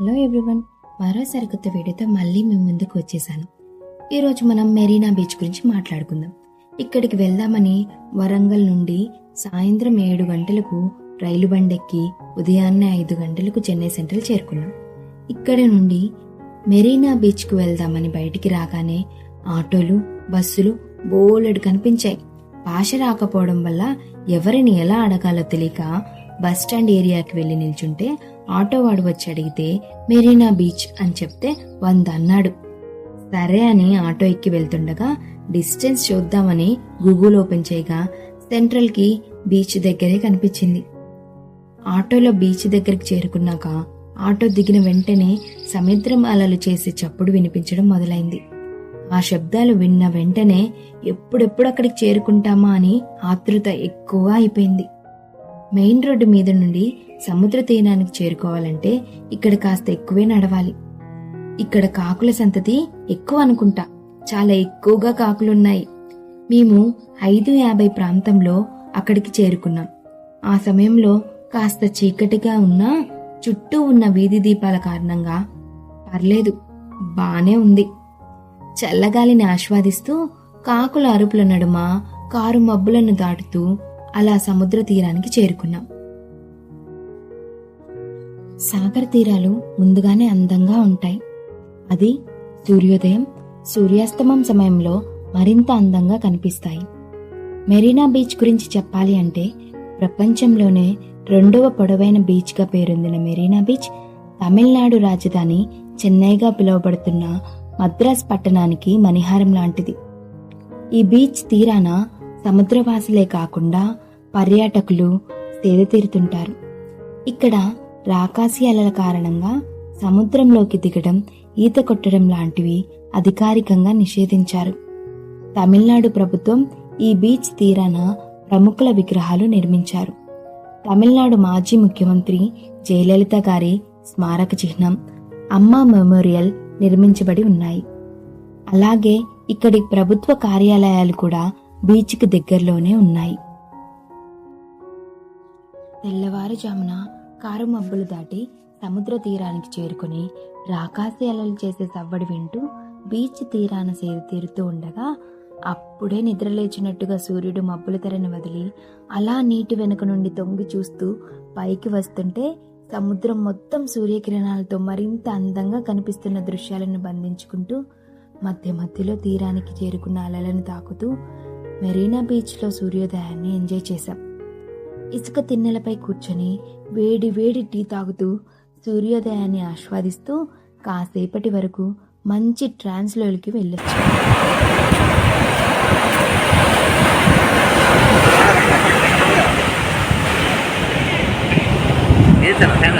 Hello everyone మరో కొత్త వీడియోతో మళ్ళీ మేము ముందుకు వచ్చేసాను. ఈరోజు మనం మెరీనా బీచ్ గురించి మాట్లాడుకుందాం. ఇక్కడికి వెళ్దామని వరంగల్ నుండి సాయంత్రం ఏడు గంటలకు రైలు బండెక్కి ఉదయాన్నే ఐదు గంటలకు చెన్నై సెంట్రల్ చేరుకున్నాం. ఇక్కడి నుండి మెరీనా బీచ్కు వెళ్దామని బయటికి రాగానే ఆటోలు బస్సులు బోలెడు కనిపించాయి. భాష రాకపోవడం వల్ల ఎవరిని ఎలా అడగాలో తెలియక బస్ స్టాండ్ ఏరియాకి వెళ్ళి నిల్చుంటే ఆటో వాడు వచ్చి అడిగితే మెరీనా బీచ్ అని చెప్తే వంద అన్నాడు. సరే అని ఆటో ఎక్కి వెళ్తుండగా డిస్టెన్స్ చూద్దామని గూగుల్ ఓపెన్ చేయగా సెంట్రల్కి బీచ్ దగ్గరే కనిపించింది. ఆటోలో బీచ్ దగ్గరికి చేరుకున్నాక ఆటో దిగిన వెంటనే సముద్రం అలలు చేసే చప్పుడు వినిపించడం మొదలైంది. ఆ శబ్దాలు విన్న వెంటనే ఎప్పుడెప్పుడు అక్కడికి చేరుకుంటామా అని ఆతృత ఎక్కువ అయిపోయింది. మెయిన్ రోడ్డు మీద నుండి సముద్ర తీరానికి చేరుకోవాలంటే ఇక్కడ కాస్త ఎక్కువే నడవాలి. ఇక్కడ కాకుల సంతతి ఎక్కువ అనుకుంటా. చాలా ఎక్కువగా కాకులున్నాయి. మేము ఐదు యాభై ప్రాంతంలో అక్కడికి చేరుకున్నాం. ఆ సమయంలో కాస్త చీకటిగా ఉన్నా చుట్టూ ఉన్న వీధి దీపాల కారణంగా పర్లేదు బానే ఉంది. చల్లగాలిని ఆస్వాదిస్తూ కాకుల అరుపుల నడుమ కారు మబ్బులను దాటుతూ అలా సముద్ర తీరానికి చేరుకున్నాం. సాగర్ తీరాలు ముందుగానే అందంగా ఉంటాయి. అది సూర్యోదయం సూర్యాస్తమం సమయంలో మరింత అందంగా కనిపిస్తాయి. మెరీనా బీచ్ గురించి చెప్పాలి అంటే ప్రపంచంలోనే రెండవ పొడవైన బీచ్గా పేరొందిన మెరీనా బీచ్ తమిళనాడు రాజధాని చెన్నైగా పిలువబడుతున్న మద్రాస్ పట్టణానికి మణిహారం లాంటిది. ఈ బీచ్ తీరాన సముద్రవాసులే కాకుండా పర్యాటకులు సేద తీరుతుంటారు. ఇక్కడ రాకాసి అలల కారణంగా సముద్రంలోకి దిగడం ఈత కొట్టడం లాంటివి అధికారికంగా నిషేధించారు. తమిళనాడు ప్రభుత్వం ఈ బీచ్ తీరాన ప్రముఖుల విగ్రహాలు నిర్మించారు. తమిళనాడు మాజీ ముఖ్యమంత్రి జయలలిత గారి స్మారక చిహ్నం అమ్మా మెమోరియల్ నిర్మించబడి ఉన్నాయి. అలాగే ఇక్కడి ప్రభుత్వ కార్యాలయాలు కూడా బీచ్కి దగ్గరలోనే ఉన్నాయి. తెల్లవారుజామున కారు మబ్బులు దాటి సముద్ర తీరానికి చేరుకుని రాకాసి అలలు చేసే సవ్వడి వింటూ బీచ్ తీరాన సేద తీరుతూ ఉండగా అప్పుడే నిద్రలేచినట్టుగా సూర్యుడు మబ్బుల తెరని వదిలి అలా నీటి వెనుక నుండి తొంగి చూస్తూ పైకి వస్తుంటే సముద్రం మొత్తం సూర్యకిరణాలతో మరింత అందంగా కనిపిస్తున్న దృశ్యాలను బంధించుకుంటూ మధ్య మధ్యలో తీరానికి చేరుకున్న అలలను తాకుతూ మెరీనా బీచ్లో సూర్యోదయాన్ని ఎంజాయ్ చేశాం. ఇసుక తిన్నెలపై కూర్చొని వేడి వేడి టీ తాగుతూ సూర్యోదయాన్ని ఆస్వాదిస్తూ కాసేపటి వరకు మంచి ట్రాన్స్లోకి వెళ్ళొచ్చు. ఏసాను